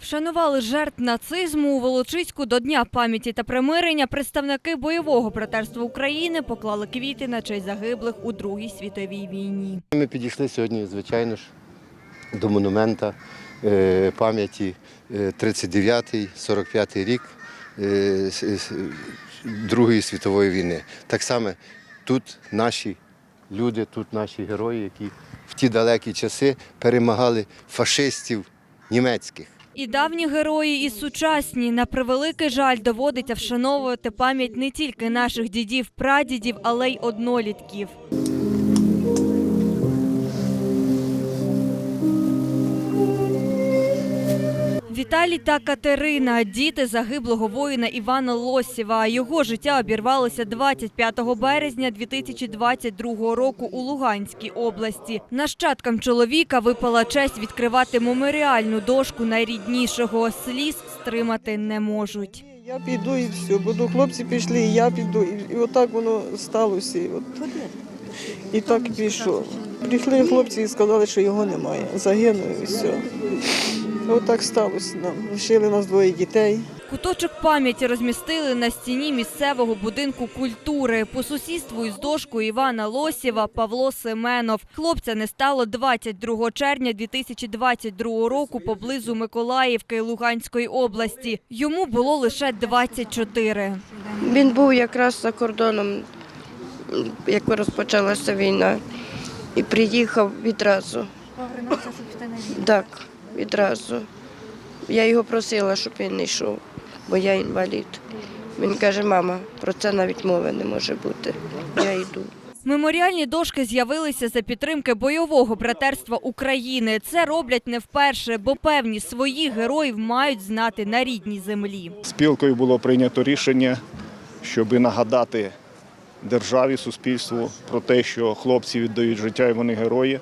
Вшанували жертв нацизму у Волочиську до Дня пам'яті та примирення. Представники бойового братерства України поклали квіти на честь загиблих у Другій світовій війні. Ми підійшли сьогодні, звичайно ж, до монумента е, пам'яті е, 39-й, 45-й рік е, Другої світової війни. Так само тут наші люди, тут наші герої, які в ті далекі часи перемагали фашистів німецьких. І давні герої, і сучасні. На превеликий жаль доводиться вшановувати пам'ять не тільки наших дідів, прадідів, але й однолітків. Віталій та Катерина – діти загиблого воїна Івана Лосєва. Його життя обірвалося 25 березня 2022 року у Луганській області. Нащадкам чоловіка випала честь відкривати меморіальну дошку найріднішого. Сліз стримати не можуть. Я піду і все, буду хлопці пішли, і я піду. І, отак воно сталося. І, от. і так пішов. Прийшли хлопці і сказали, що його немає. Загинув і все. Отак сталося нам. Лишили нас двоє дітей. Куточок пам'яті розмістили на стіні місцевого будинку культури. По сусідству із дошкою Івана Лосєва Павло Семенов. Хлопця не стало 22 червня 2022 року поблизу Миколаївки Луганської області. Йому було лише 24. Він був якраз за кордоном, як розпочалася війна, і приїхав відразу. Так, відразу. Я його просила, щоб він не йшов, бо я інвалід. Він каже, мама, про це навіть мови не може бути. Я йду. Меморіальні дошки з'явилися за підтримки бойового братерства України. Це роблять не вперше, бо певні своїх героїв мають знати на рідній землі. Спілкою було прийнято рішення, щоб нагадати державі, суспільству про те, що хлопці віддають життя і вони герої.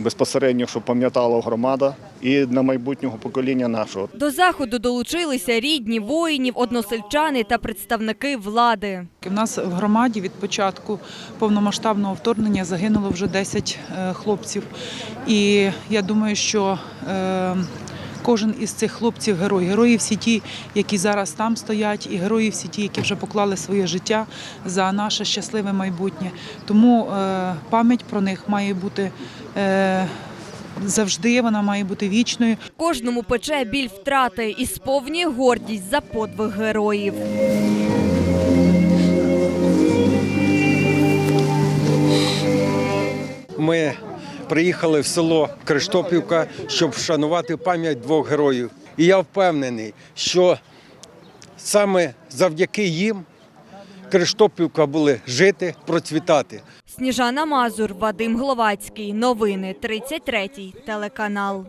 Безпосередньо, щоб пам'ятала громада і на майбутнього покоління нашого. До заходу долучилися рідні воїнів, односельчани та представники влади. У нас в громаді від початку повномасштабного вторгнення загинуло вже 10 е, хлопців. І я думаю, що е, кожен із цих хлопців герой. Герої всі ті, які зараз там стоять, і герої всі ті, які вже поклали своє життя за наше щасливе майбутнє. Тому е, пам'ять про них має бути. е, Завжди вона має бути вічною. Кожному пече біль втрати і сповнює гордість за подвиг героїв. Ми приїхали в село Криштопівка, щоб вшанувати пам'ять двох героїв. І я впевнений, що саме завдяки їм Криштопівка були жити, процвітати. Сніжана Мазур, Вадим Гловацький. Новини 33 телеканал.